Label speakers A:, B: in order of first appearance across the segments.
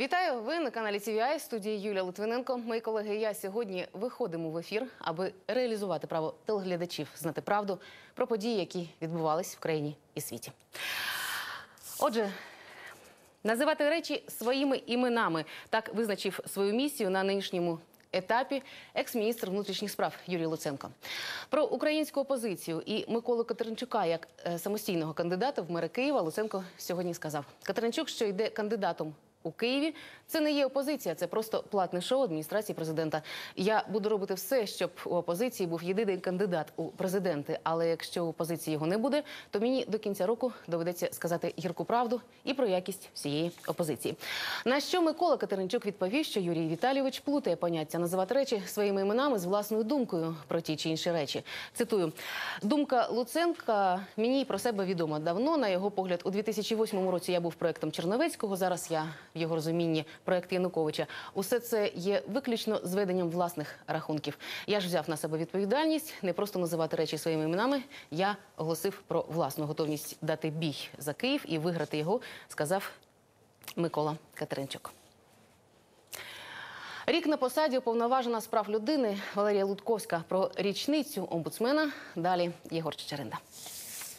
A: Вітаю! Ви на каналі TVI, студії Юлія Литвиненко. Мої колеги, я сьогодні виходимо в ефір, аби реалізувати право телеглядачів знати правду про події, які відбувались в країні і світі. Отже, називати речі своїми іменами так визначив свою місію на нинішньому. Етапі екс-міністр внутрішніх справ Юрій Луценко про українську опозицію і Миколу Катеринчука як е, самостійного кандидата в мери Києва Луценко сьогодні сказав: Катеринчук, що йде кандидатом у Києві, це не є опозиція, це просто платне шоу адміністрації президента. Я буду робити все, щоб у опозиції був єдиний кандидат у президенти. Але якщо у опозиції його не буде, то мені до кінця року доведеться сказати гірку правду і про якість всієї опозиції. На що Микола Катеринчук відповів, що Юрій Віталійович плутає поняття називати речі своїми іменами з власною думкою про ті чи інші речі. Цитую: думка Луценка мені про себе відома давно. На його погляд, у 2008 році я був проектом Черновецького. Зараз я в його розумінні проект Януковича. Усе це є виключно зведенням власних рахунків. Я ж взяв на себе відповідальність не просто називати речі своїми іменами. Я оголосив про власну готовність дати бій за Київ і виграти його, сказав Микола Катеринчук. Рік на посаді уповноважена з прав людини Валерія Лутковська про річницю омбудсмена. Далі Єгор Чечеринда.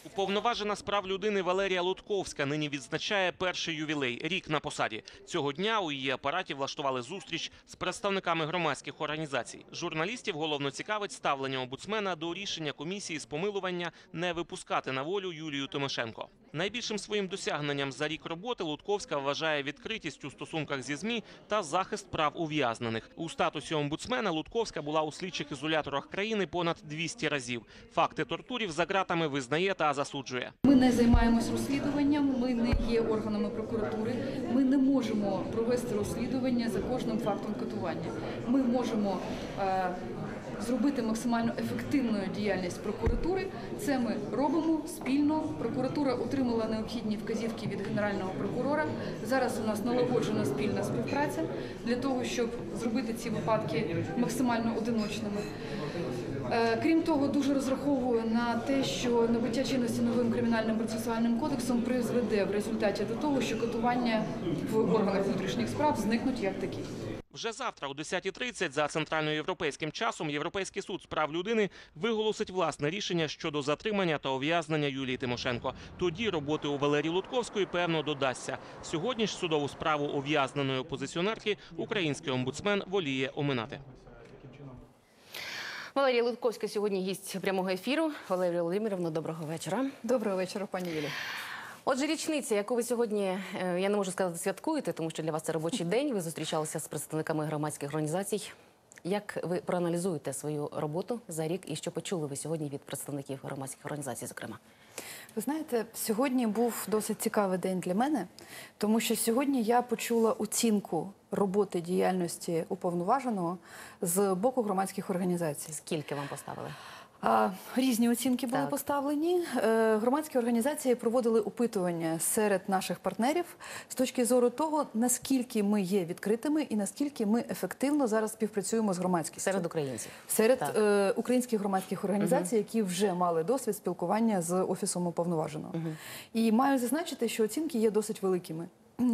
B: Уповноважена з прав людини Валерія Лутковська нині відзначає перший ювілей рік на посаді. Цього дня у її апараті влаштували зустріч з представниками громадських організацій. Журналістів головно цікавить ставлення обуцмена до рішення комісії з помилування не випускати на волю Юлію Тимошенко. Найбільшим своїм досягненням за рік роботи Лутковська вважає відкритість у стосунках зі змі та захист прав ув'язнених. У статусі омбудсмена Лутковська була у слідчих ізоляторах країни понад 200 разів. Факти тортурів за ґратами визнає та засуджує.
C: Ми не займаємось розслідуванням, ми не є органами прокуратури. Ми не можемо провести розслідування за кожним фактом катування. Ми можемо е, зробити максимально ефективною діяльність прокуратури. Це ми робимо спільно. Прокуратура отримала необхідні вказівки від генерального прокурора. Зараз у нас налагоджена спільна співпраця для того, щоб зробити ці випадки максимально одиночними. Е, Крім того, дуже розраховую на те, що набуття чинності новим кримінальним процесуальним кодексом призведе в результаті до того, що катування в органах внутрішніх справ зникнуть як такі.
B: Вже завтра о 10.30 за центральноєвропейським часом Європейський суд з прав людини виголосить власне рішення щодо затримання та ув'язнення Юлії Тимошенко. Тоді роботи у Валерії Лутковської певно додасться. Сьогодні ж судову справу ув'язненої опозиціонерки український омбудсмен воліє оминати.
A: Валерія Лутковська сьогодні гість прямого ефіру. Валерія Володимирівна, доброго вечора.
C: Доброго вечора, пані Юлі.
A: Отже, річниця, яку ви сьогодні, е, я не можу сказати, святкуєте, тому що для вас це робочий день. Ви зустрічалися з представниками громадських організацій. Як ви проаналізуєте свою роботу за рік і що почули ви сьогодні від представників громадських організацій, зокрема?
D: Ви знаєте, сьогодні був досить цікавий день для мене, тому що сьогодні я почула оцінку роботи діяльності уповноваженого з боку громадських організацій.
A: Скільки вам поставили?
D: Різні оцінки були
A: Так.
D: поставлені. Е, Громадські організації проводили опитування серед наших партнерів з точки зору того, наскільки ми є відкритими і наскільки ми ефективно зараз співпрацюємо з громадськістю.
A: Серед українців.
D: Серед
A: Так.
D: е, українських громадських організацій, які вже мали досвід спілкування з офісом уповноваженого, і маю зазначити, що оцінки є досить великими.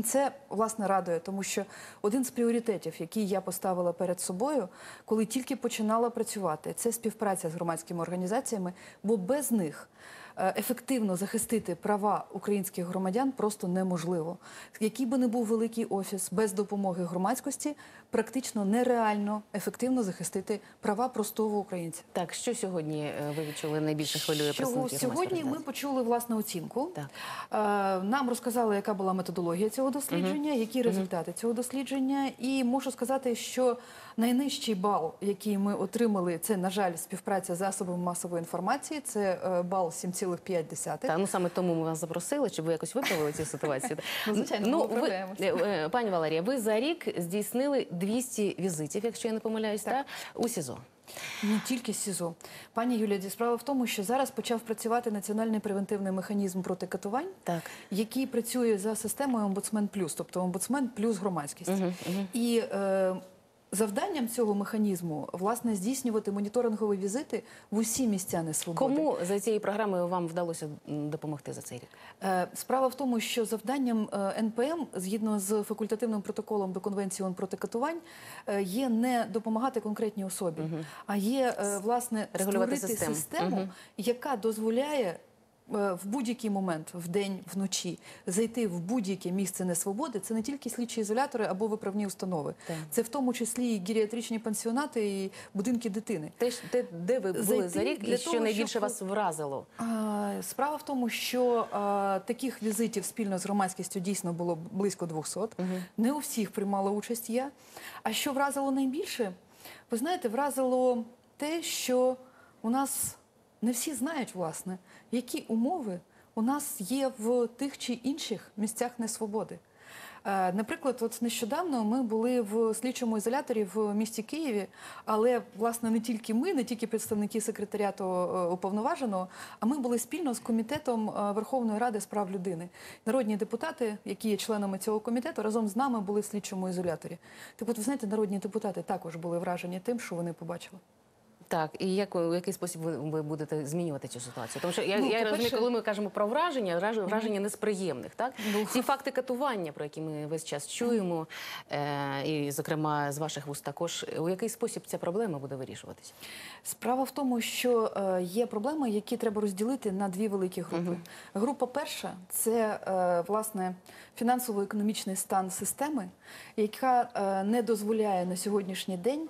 D: Це власне радує, тому що один з пріоритетів, який я поставила перед собою, коли тільки починала працювати, це співпраця з громадськими організаціями, бо без них ефективно захистити права українських громадян просто неможливо. Який би не був великий офіс без допомоги громадськості, практично нереально ефективно захистити права простого українця.
A: Так, що сьогодні е, ви відчули найбільше хвилює представників
D: сьогодні ми почули власну оцінку.
A: Так.
D: Е, Нам розказали, яка була методологія цього дослідження, які результати цього дослідження. І можу сказати, що найнижчий бал, який ми отримали, це, на жаль, співпраця з засобами масової інформації. Це е, бал 7,5.
A: Та ну саме тому ми вас запросили, щоб ви якось виправили цю ситуацію.
D: Ну, звичайно, ми
A: ви,
D: виправляємося.
A: е, е, пані Валерія, ви за рік здійснили 200 візитів, якщо я не помиляюсь,
D: Так.
A: та у СІЗО.
D: Не тільки СІЗО. Пані Юлія, справа в тому, що зараз почав працювати національний превентивний механізм проти катувань,
A: Так.
D: який працює за системою омбудсмен плюс, тобто омбудсмен плюс громадськість. І е, завданням цього механізму власне здійснювати моніторингові візити в усі місця несвободи.
A: Кому за цією програмою вам вдалося допомогти за цей рік?
D: Е, Справа в тому, що завданням е, НПМ, згідно з факультативним протоколом до Конвенції ООН проти катувань, е, є не допомагати конкретній особі, а є власне
A: Регулювати
D: створити
A: систему.
D: систему,
A: Мгм.
D: яка дозволяє. Е, В будь-який момент, вдень, вночі, зайти в будь-яке місце несвободи, це не тільки слідчі ізолятори або виправні установи,
A: Так.
D: це в тому числі і геріатричні пансіонати і будинки дитини.
A: Те, де ви були
D: Зайти
A: за рік, і що найбільше
D: щоб-
A: вас вразило?
D: Справа в тому, що а, таких візитів спільно з громадськістю дійсно було близько 200. Не у всіх приймала участь я. А що вразило найбільше? Ви знаєте, вразило те, що у нас не всі знають, власне, які умови у нас є в тих чи інших місцях несвободи. Е, Наприклад, от нещодавно ми були в слідчому ізоляторі в місті Києві, але власне не тільки ми, не тільки представники секретаріату е, уповноваженого, а ми були спільно з комітетом е, Верховної Ради з прав людини. Народні депутати, які є членами цього комітету, разом з нами були в слідчому ізоляторі. Так, от ви знаєте, народні депутати також були вражені тим, що вони побачили.
A: Так, і як у який спосіб ви, ви будете змінювати цю ситуацію? Тому що я,
D: Ну,
A: я розумію, коли ми кажемо про враження, враж- враження не з приємних, так
D: Ну.
A: ці факти катування, про які ми весь час чуємо, е, і зокрема з ваших вуст також, у який спосіб ця проблема буде вирішуватися?
D: Справа в тому, що е, є проблеми, які треба розділити на дві великі групи. Група перша це е, власне фінансово-економічний стан системи, яка е, не дозволяє на сьогоднішній день.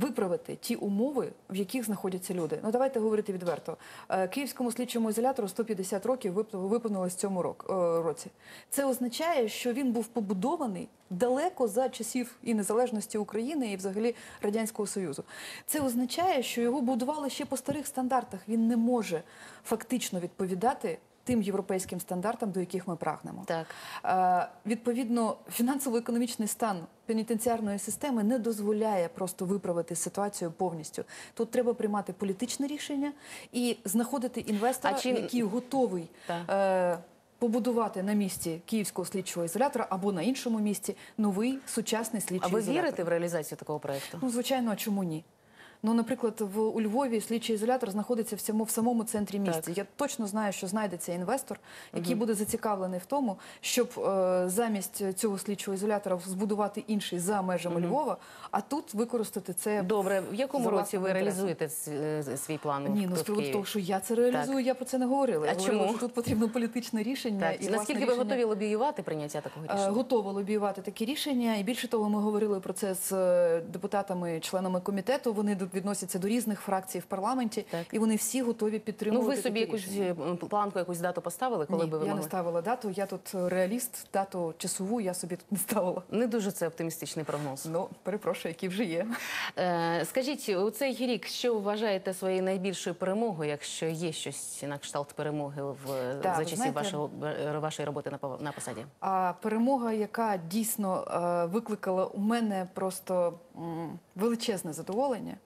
D: Виправити ті умови, в яких знаходяться люди. Ну давайте говорити відверто. Е, Київському слідчому ізолятору 150 років вип- виповнилось в цьому е, році. Це означає, що він був побудований далеко за часів і незалежності України, і взагалі радянського союзу. Це означає, що його будували ще по старих стандартах. Він не може фактично відповідати тим європейським стандартам, до яких ми прагнемо.
A: Так.
D: Е, Відповідно, фінансово-економічний стан пенітенціарної системи не дозволяє просто виправити ситуацію повністю. Тут треба приймати політичне рішення і знаходити інвестора,
A: чи-
D: який готовий.
A: Так.
D: е, Побудувати на місці київського слідчого ізолятора або на іншому місці новий сучасний слідчий.
A: А ви
D: ізолятор.
A: вірите в реалізацію такого проекту?
D: Ну, звичайно, а чому ні? Ну, наприклад, в у Львові слідчий ізолятор знаходиться в самому, в самому центрі міста.
A: Так.
D: Я точно знаю, що знайдеться інвестор, який буде зацікавлений в тому, щоб е, замість цього слідчого ізолятора збудувати інший за межами Львова, а тут використати це
A: Добре, в якому році ви реалізуєте е, свій план?
D: Ні, ну з приводу того, що я це реалізую, я про це не говорила. Я
A: А
D: говорила,
A: чому?
D: що тут потрібно політичне рішення.
A: Так,
D: і,
A: наскільки ви
D: рішення-
A: готові лобіювати прийняття такого
D: Е,
A: рішення?
D: Готова лобіювати такі рішення, і більше того, ми говорили про це з е, депутатами, членами комітету. Вони відносяться до різних фракцій в парламенті,
A: Так.
D: і вони всі готові
A: Ну, ви собі якусь е, планку, якусь дату поставили, коли
D: Ні,
A: би ви
D: я
A: могли?
D: не ставила дату. Я тут е, реаліст, дату часову я собі тут не ставила.
A: Не дуже це оптимістичний прогноз.
D: Ну, перепрошую, які вже є.
A: Е, скажіть, у цей рік що вважаєте своєю найбільшою перемогою, якщо є щось на кшталт перемоги в
D: Так,
A: за часів
D: знаєте-
A: вашого е, вашої роботи на на посаді?
D: А перемога, яка дійсно е, викликала у мене просто величезне задоволення.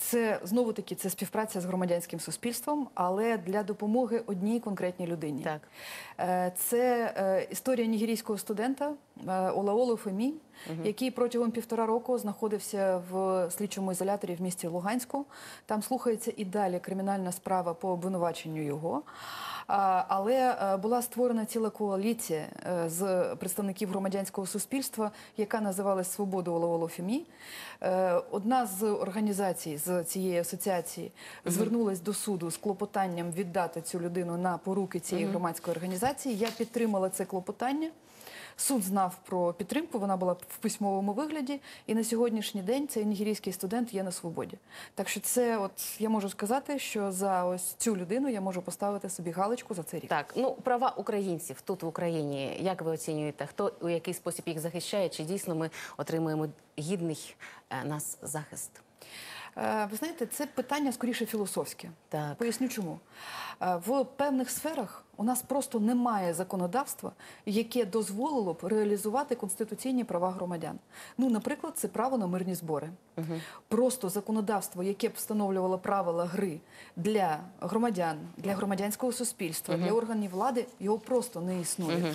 D: Це знову таки це співпраця з громадянським суспільством, але для допомоги одній конкретній людині.
A: Так.
D: Е, Це е, історія нігерійського студента е, Олаолу Фемі, який протягом півтора року знаходився в слідчому ізоляторі в місті Луганську. Там слухається і далі кримінальна справа по обвинуваченню його. Але е, була створена ціла коаліція е, з представників громадянського суспільства, яка називалась Свобода Оловолофімі. Е, Одна з організацій з цієї асоціації звернулась до суду з клопотанням віддати цю людину на поруки цієї громадської організації. Я підтримала це клопотання. Суд знав про підтримку, вона була в письмовому вигляді, і на сьогоднішній день цей нігерійський студент є на свободі. Так що це, от я можу сказати, що за ось цю людину я можу поставити собі галочку за цей рік.
A: Так, ну права українців тут в Україні. Як ви оцінюєте, хто у який спосіб їх захищає? Чи дійсно ми отримуємо гідний е, нас захист?
D: Е, Ви знаєте, це питання скоріше філософське.
A: Так.
D: Поясню чому. Е, В певних сферах у нас просто немає законодавства, яке дозволило б реалізувати конституційні права громадян. Ну, наприклад, це право на мирні збори. Просто законодавство, яке б встановлювало правила гри для громадян, для громадянського суспільства, для органів влади, його просто не існує.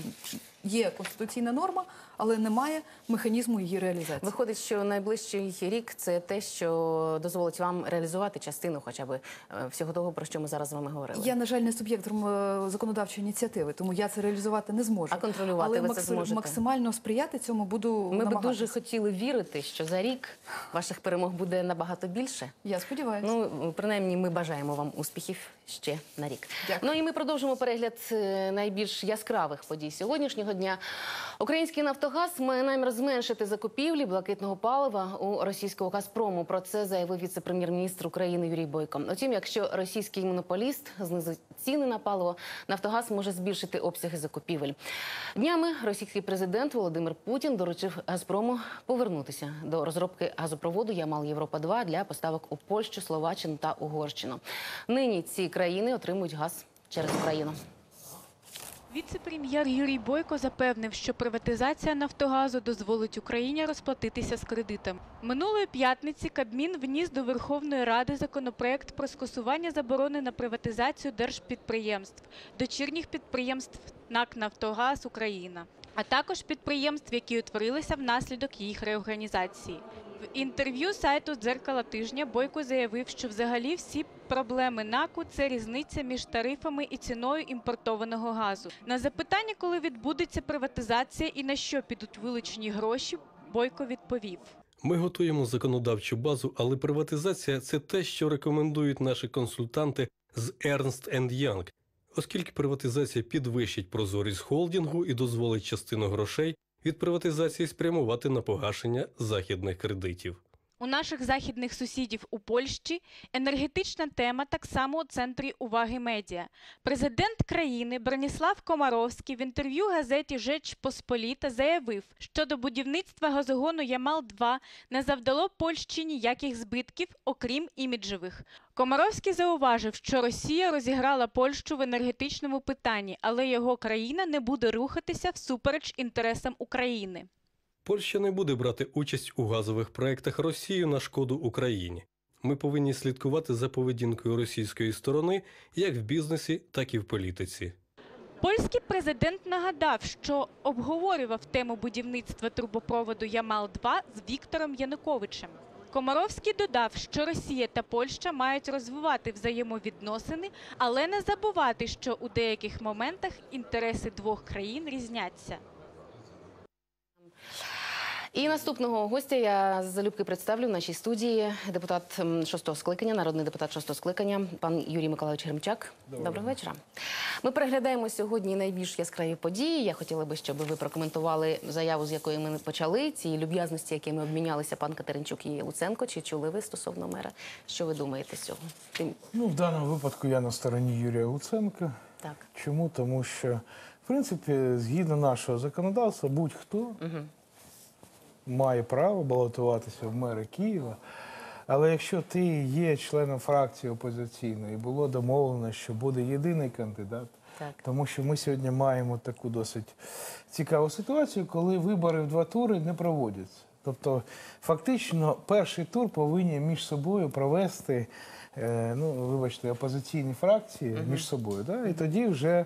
D: Є конституційна норма, але немає механізму її реалізації.
A: Виходить, що найближчий рік це те, що дозволить вам реалізувати частину, хоча б е, всього того, про що ми зараз з вами говорили.
D: Я, на жаль, не суб'єкт гром- законодавчої ініціативи, тому я це реалізувати не зможу.
A: А контролювати
D: Але
A: ви це зможете?
D: максимально сприяти цьому буду
A: Ми б
D: намагатися.
A: дуже хотіли вірити, що за рік ваших перемог буде набагато більше.
D: Я сподіваюся.
A: Ну, принаймні, ми бажаємо вам успіхів ще на рік.
D: Дякую.
A: Ну і ми продовжимо перегляд е, найбільш яскравих подій сьогоднішнього дня. Український Нафтогаз має намір зменшити закупівлі блакитного палива у російського Газпрому. Про це заявив віце-прем'єр-міністр України Юрій Бойко. Утім, якщо російський монополіст знизить ціни на паливо, Нафтогаз може збільшити обсяги закупівель. Днями російський президент Володимир Путін доручив Газпрому повернутися до розробки газопроводу Ямал Європа 2 для поставок у Польщу, Словаччину та Угорщину. Нині ці країни отримують газ через Україну.
E: Віце-прем'єр Юрій Бойко запевнив, що приватизація Нафтогазу дозволить Україні розплатитися з кредитом. Минулої п'ятниці Кабмін вніс до Верховної Ради законопроект про скасування заборони на приватизацію держпідприємств, дочірніх підприємств НАК Нафтогаз Україна, а також підприємств, які утворилися внаслідок їх реорганізації. В інтерв'ю сайту Дзеркала тижня Бойко заявив, що взагалі всі проблеми НАКу це різниця між тарифами і ціною імпортованого газу. На запитання, коли відбудеться приватизація і на що підуть вилучені гроші, Бойко відповів.
F: Ми готуємо законодавчу базу, але приватизація це те, що рекомендують наші консультанти з Ernst Young, оскільки приватизація підвищить прозорість холдингу і дозволить частину грошей від приватизації спрямувати на погашення західних кредитів.
E: У наших західних сусідів у Польщі енергетична тема так само у центрі уваги медіа. Президент країни Броніслав Комаровський в інтерв'ю газеті Жеч Посполіта заявив, що до будівництва газогону Ямал-2 не завдало Польщі ніяких збитків, окрім іміджевих. Комаровський зауважив, що Росія розіграла Польщу в енергетичному питанні, але його країна не буде рухатися всупереч інтересам України.
F: Польща не буде брати участь у газових проектах Росії на шкоду Україні. Ми повинні слідкувати за поведінкою російської сторони як в бізнесі, так і в політиці.
E: Польський президент нагадав, що обговорював тему будівництва трубопроводу Ямал-2 з Віктором Януковичем. Комаровський додав, що Росія та Польща мають розвивати взаємовідносини, але не забувати, що у деяких моментах інтереси двох країн різняться.
A: І наступного гостя я залюбки представлю в нашій студії депутат шостого скликання, народний депутат шостого скликання, пан Юрій Миколайович Гремчак. Доброго, вечора. Ми переглядаємо сьогодні найбільш яскраві події. Я хотіла би, щоб ви прокоментували заяву, з якої ми почали, ці люб'язності, якими обмінялися пан Катеринчук і Луценко. Чи чули ви стосовно мера? Що ви думаєте з цього? Тим
G: Ну, в даному випадку я на стороні Юрія Луценка.
A: так.
G: Чому? Тому що, в принципі, згідно нашого законодавства, будь-хто має право балотуватися в мери Києва. Але якщо ти є членом фракції опозиційної, було домовлено, що буде єдиний кандидат,
A: Так.
G: тому що ми сьогодні маємо таку досить цікаву ситуацію, коли вибори в два тури не проводяться. Тобто, фактично, перший тур повинні між собою провести, е, ну, вибачте, опозиційні фракції між собою. Да? І тоді вже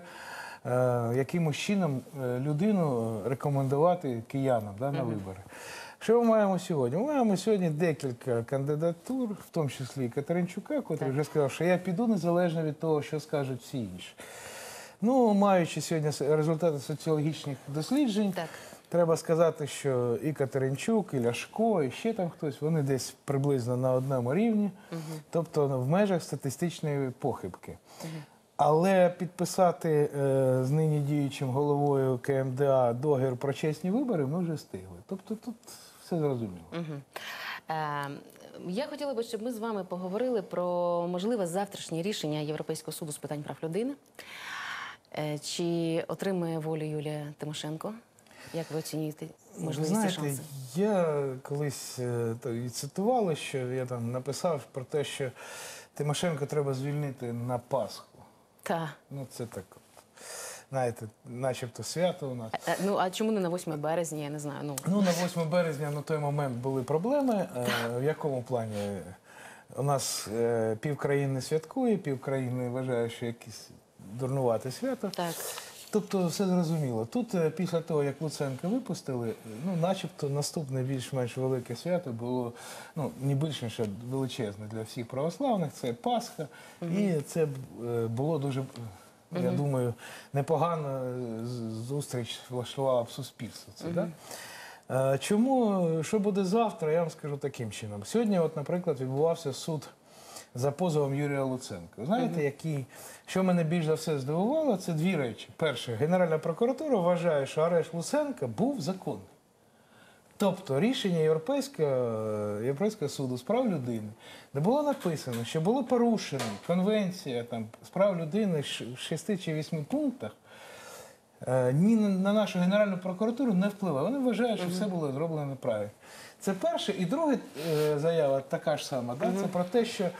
G: якимось чином е, людину рекомендувати киянам да, на вибори. Що ми маємо сьогодні? Ми маємо сьогодні декілька кандидатур, в тому числі і Катеринчука, який вже сказав, що я піду незалежно від того, що скажуть всі інші. Ну, маючи сьогодні результати соціологічних досліджень,
A: Так.
G: треба сказати, що і Катеринчук, і Ляшко, і ще там хтось, вони десь приблизно на одному рівні, тобто в межах статистичної похибки. Але підписати е, з нині діючим головою КМДА договір про чесні вибори ми вже встигли. Тобто тут все зрозуміло.
A: Мгм. Е, Я хотіла би, щоб ми з вами поговорили про можливе завтрашнє рішення Європейського суду з питань прав людини. Е, Чи отримає волю Юлія Тимошенко? Як ви оцінюєте можливість
G: знаєте,
A: шанси?
G: я колись е, то і цитувала, що я там написав про те, що Тимошенко треба звільнити на Пасху.
A: Так.
G: Ну, це так. знаєте, начебто свято у нас.
A: Е, Ну а чому не на 8 березня? Я не знаю. Ну
G: Ну, на 8 березня на той момент були проблеми. Е, В якому плані? У нас е, півкраїни святкує, півкраїни вважає, що якесь дурнувате свято.
A: так.
G: Тобто все зрозуміло. Тут е, після того, як Луценка випустили, ну начебто наступне більш-менш велике свято було ну не більш ніж величезне для всіх православних. Це Пасха, і це е, було дуже. е, Я думаю, непогано е, зустріч влаштувала б суспільство. Це, да? Е, Чому що буде завтра? Я вам скажу таким чином. Сьогодні, от, наприклад, відбувався суд за позовом Юрія Луценка. Знаєте, який, що мене більш за все здивувало, це дві речі. Перше, Генеральна прокуратура вважає, що арешт Луценка був законний. Тобто рішення Європейського, Європейського суду з прав людини, де було написано, що було порушено конвенція там, з прав людини в шести чи вісьми пунктах, е, ні на на нашу Генеральну прокуратуру не впливає. Вони вважають, що все було зроблено правильно. Це перше. І друга е, заява така ж сама. Да? Це про те, що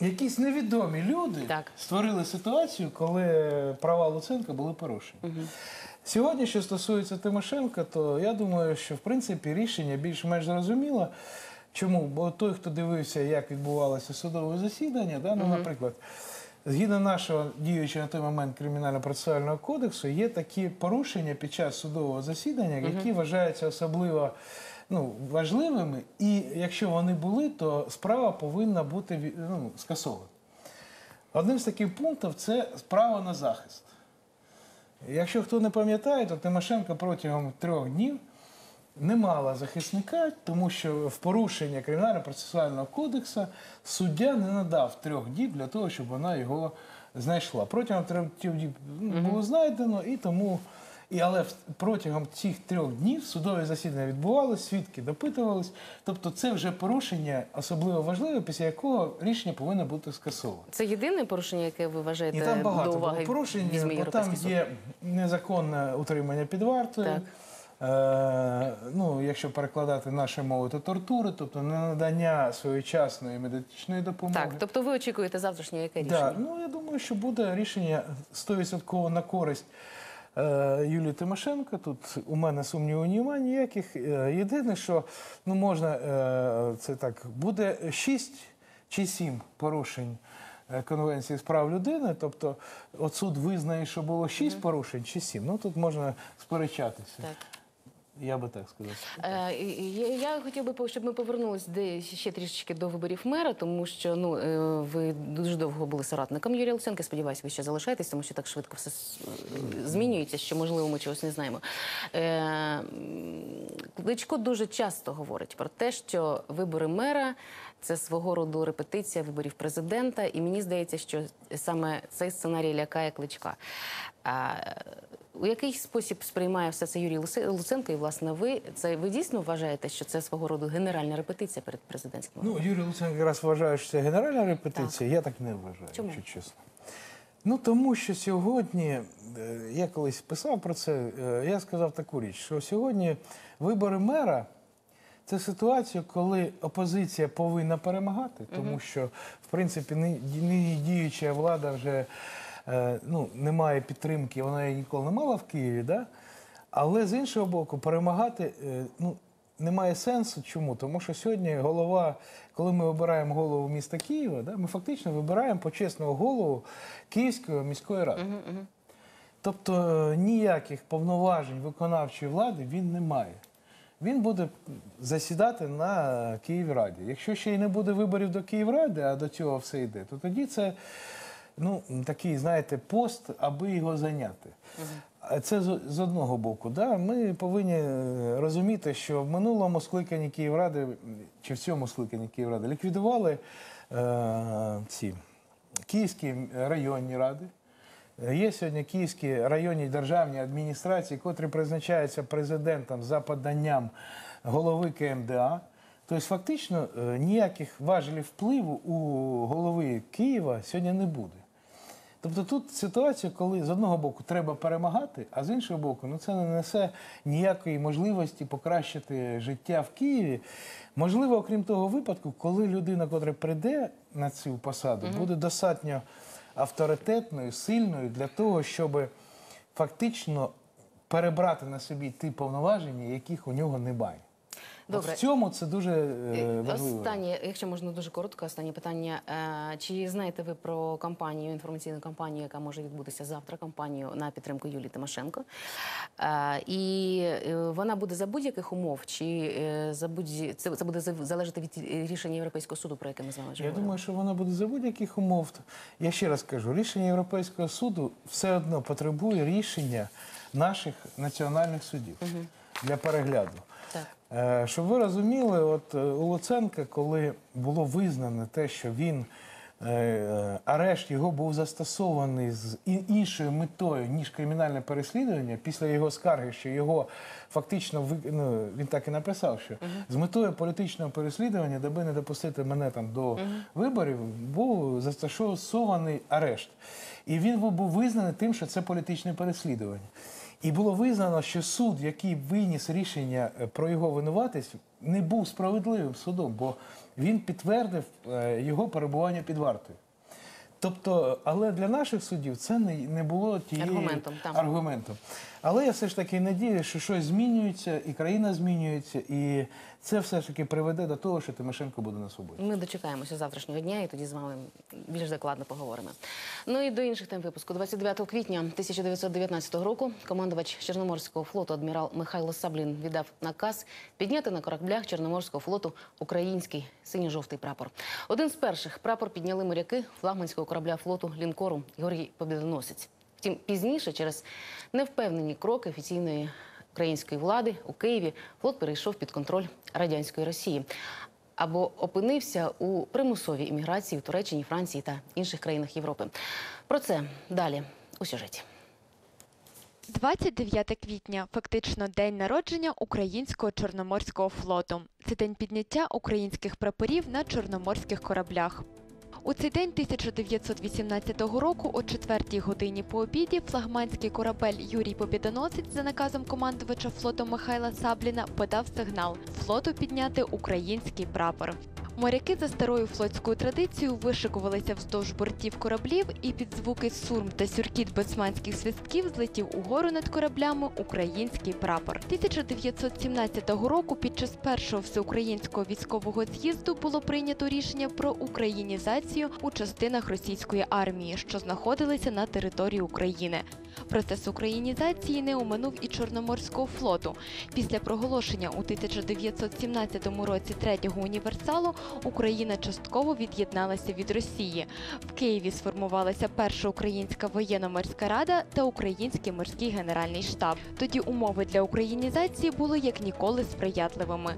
G: якісь невідомі люди
A: Так.
G: створили ситуацію, коли права Луценка були порушені. Сьогодні, що стосується Тимошенка, то я думаю, що в принципі рішення більш-менш зрозуміло. Чому? Бо той, хто дивився, як відбувалося судове засідання, да, ну, наприклад, згідно нашого діючого на той момент кримінально-процесуального кодексу, є такі порушення під час судового засідання, які вважаються особливо ну, важливими, і якщо вони були, то справа повинна бути ну, скасована. Одним з таких пунктів це право на захист. Якщо хто не пам'ятає, то Тимошенко протягом трьох днів не мала захисника, тому що в порушення кримінально-процесуального кодексу суддя не надав трьох діб для того, щоб вона його знайшла. Протягом трьох діб ну, було знайдено, і тому. І, але протягом цих трьох днів судові засідання відбувалися, свідки допитувались. Тобто це вже порушення особливо важливе, після якого рішення повинно бути скасоване.
A: Це єдине порушення, яке ви вважаєте
G: І там багато
A: до уваги
G: порушень, бо там є незаконне утримання під вартою. Е, ну, якщо перекладати нашою мовою, то тортури, тобто не надання своєчасної медичної допомоги.
A: Так, тобто ви очікуєте завтрашнє яке рішення?
G: Да, ну я думаю, що буде рішення 100% на користь Юлії Тимошенко. Тут у мене сумнівів немає ніяких. Е, єдине, що ну можна е, це так, буде 6 чи 7 порушень. е, Конвенції з прав людини, тобто от суд визнає, що було 6 порушень чи 7. Ну тут можна сперечатися.
A: Так.
G: Я би так сказав.
A: Е, Я, хотів би, щоб ми повернулись де ще трішечки до виборів мера, тому що ну е, ви дуже довго були соратником Юрія Луценка. Сподіваюся, ви ще залишаєтесь, тому що так швидко все змінюється, що можливо ми чогось не знаємо. Е, Кличко дуже часто говорить про те, що вибори мера це свого роду репетиція виборів президента, і мені здається, що саме цей сценарій лякає кличка. У який спосіб сприймає все це Юрій Луценко? І власне ви це ви дійсно вважаєте, що це свого роду генеральна репетиція перед президентським?
G: Ну, Юрій Луценко якраз вважає, що це генеральна репетиція. Я так не вважаю,
A: Чому?
G: якщо чесно. Ну тому що сьогодні, е, я колись писав про це, е, я сказав таку річ, що сьогодні вибори мера це ситуація, коли опозиція повинна перемагати, тому що, в принципі, нині діюча влада вже ну, не має підтримки, вона її ніколи не мала в Києві. Да? Але з іншого боку, перемагати е, ну, немає сенсу. Чому? Тому що сьогодні голова, коли ми вибираємо голову міста Києва, да, ми фактично вибираємо почесного голову Київської міської ради. Тобто е, ніяких повноважень виконавчої влади він не має. Він буде засідати на Київраді. Якщо ще й не буде виборів до Київради, а до цього все йде, то тоді це ну, такий, знаєте, пост, аби його зайняти. Це з, одного боку. Да? Ми повинні е, розуміти, що в минулому скликанні Київради, чи в цьому скликанні Київради, ліквідували е, ці київські районні ради. Є сьогодні київські районні державні адміністрації, котрі призначаються президентом за поданням голови КМДА. Тобто, фактично, е, ніяких важелів впливу у голови Києва сьогодні не буде. Тобто тут ситуація, коли з одного боку треба перемагати, а з іншого боку, ну це не несе ніякої можливості покращити життя в Києві. Можливо, окрім того випадку, коли людина, котра прийде на цю посаду, буде достатньо авторитетною, сильною для того, щоб фактично перебрати на собі ті повноваження, яких у нього немає. От
A: Добре.
G: в цьому це дуже е,
A: Е,
G: важливо.
A: Останнє, якщо можна дуже коротко, останнє питання. Е, Чи знаєте ви про кампанію, інформаційну кампанію, яка може відбутися завтра, кампанію на підтримку Юлії Тимошенко? Е, І вона буде за будь-яких умов, чи за будь це, це буде залежати від рішення Європейського суду, про яке ми з вами вже
G: Я думаю, що вона буде за будь-яких умов. Я ще раз кажу, рішення Європейського суду все одно потребує рішення наших національних судів для перегляду.
A: Так.
G: Е, Щоб ви розуміли, от е, у Луценка, коли було визнано те, що він е, арешт його був застосований з іншою метою, ніж кримінальне переслідування, після його скарги, що його фактично ну, він так і написав, що з метою політичного переслідування, даби не допустити мене там до виборів, був застосований арешт. І він був визнаний тим, що це політичне переслідування. І було визнано, що суд, який виніс рішення е, про його винуватість, не був справедливим судом, бо він підтвердив е, його перебування під вартою. Тобто, але для наших суддів це не, було тією
A: Аргументом, так.
G: аргументом. Але я все ж таки надію, що щось змінюється, і країна змінюється, і це все ж таки приведе до того, що Тимошенко буде на свободі.
A: Ми дочекаємося завтрашнього дня і тоді з вами більш докладно поговоримо. Ну і до інших тем випуску. 29 квітня 1919 року командувач Чорноморського флоту адмірал Михайло Саблін віддав наказ підняти на кораблях Чорноморського флоту український синьо-жовтий прапор. Один з перших прапор підняли моряки флагманського корабля флоту лінкору Георгій Побєдоносець. Втім, пізніше, через невпевнені кроки офіційної української влади у Києві, флот перейшов під контроль радянської Росії або опинився у примусовій імміграції в Туреччині, Франції та інших країнах Європи. Про це далі у сюжеті.
H: 29 квітня фактично день народження українського чорноморського флоту. Це день підняття українських прапорів на чорноморських кораблях. У цей день 1918 року, о 4 годині по обіді, флагманський корабель Юрій Побідоносець за наказом командувача флоту Михайла Сабліна подав сигнал флоту підняти український прапор. Моряки за старою флотською традицією вишикувалися вздовж бортів кораблів, і під звуки сурм та сюркіт бецманських свистків злетів угору над кораблями український прапор. 1917 року під час першого всеукраїнського військового з'їзду було прийнято рішення про українізацію у частинах російської армії, що знаходилися на території України. Процес українізації не оминув і Чорноморського флоту. Після проголошення у 1917 році третього універсалу Україна частково від'єдналася від Росії. В Києві сформувалася перша українська воєнно-морська рада та Український морський генеральний штаб. Тоді умови для українізації були як ніколи сприятливими.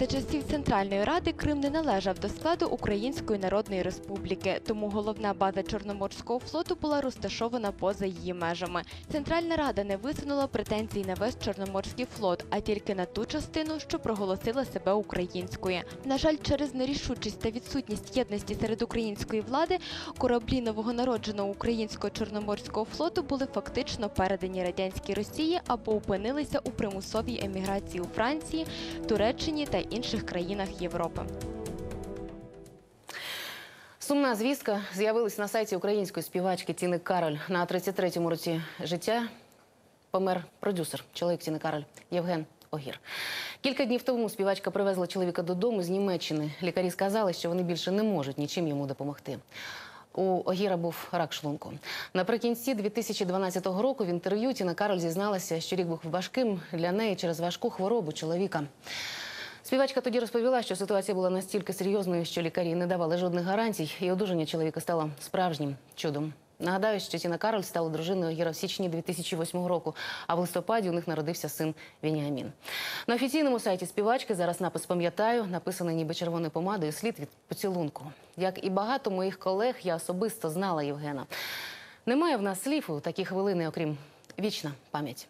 H: За часів Центральної ради Крим не належав до складу Української Народної Республіки, тому головна база Чорноморського флоту була розташована поза її межами. Центральна рада не висунула претензій на весь Чорноморський флот, а тільки на ту частину, що проголосила себе українською. На жаль, через нерішучість та відсутність єдності серед української влади кораблі новонародженого українського чорноморського флоту були фактично передані радянській Росії або опинилися у примусовій еміграції у Франції, Туреччині та інших країнах Європи.
A: Сумна звістка з'явилась на сайті української співачки Тіни Кароль. На 33-му році життя помер продюсер, чоловік Тіни Кароль Євген Огір. Кілька днів тому співачка привезла чоловіка додому з Німеччини. Лікарі сказали, що вони більше не можуть нічим йому допомогти. У Огіра був рак шлунку. Наприкінці 2012 року в інтерв'ю Тіна Кароль зізналася, що рік був важким для неї через важку хворобу чоловіка. Співачка тоді розповіла, що ситуація була настільки серйозною, що лікарі не давали жодних гарантій, і одужання чоловіка стало справжнім чудом. Нагадаю, що Тіна Кароль стала дружиною Гіра в січні 2008 року, а в листопаді у них народився син Вініамін. На офіційному сайті співачки зараз напис пам'ятаю, написаний ніби червоною помадою слід від поцілунку. Як і багато моїх колег, я особисто знала Євгена. Немає в нас слів у такі хвилини, окрім вічна пам'ять.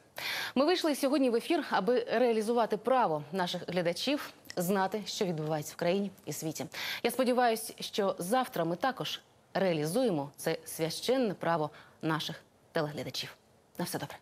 A: Ми вийшли сьогодні в ефір, аби реалізувати право наших глядачів знати, що відбувається в країні і світі. Я сподіваюся, що завтра ми також реалізуємо це священне право наших телеглядачів. На все добре.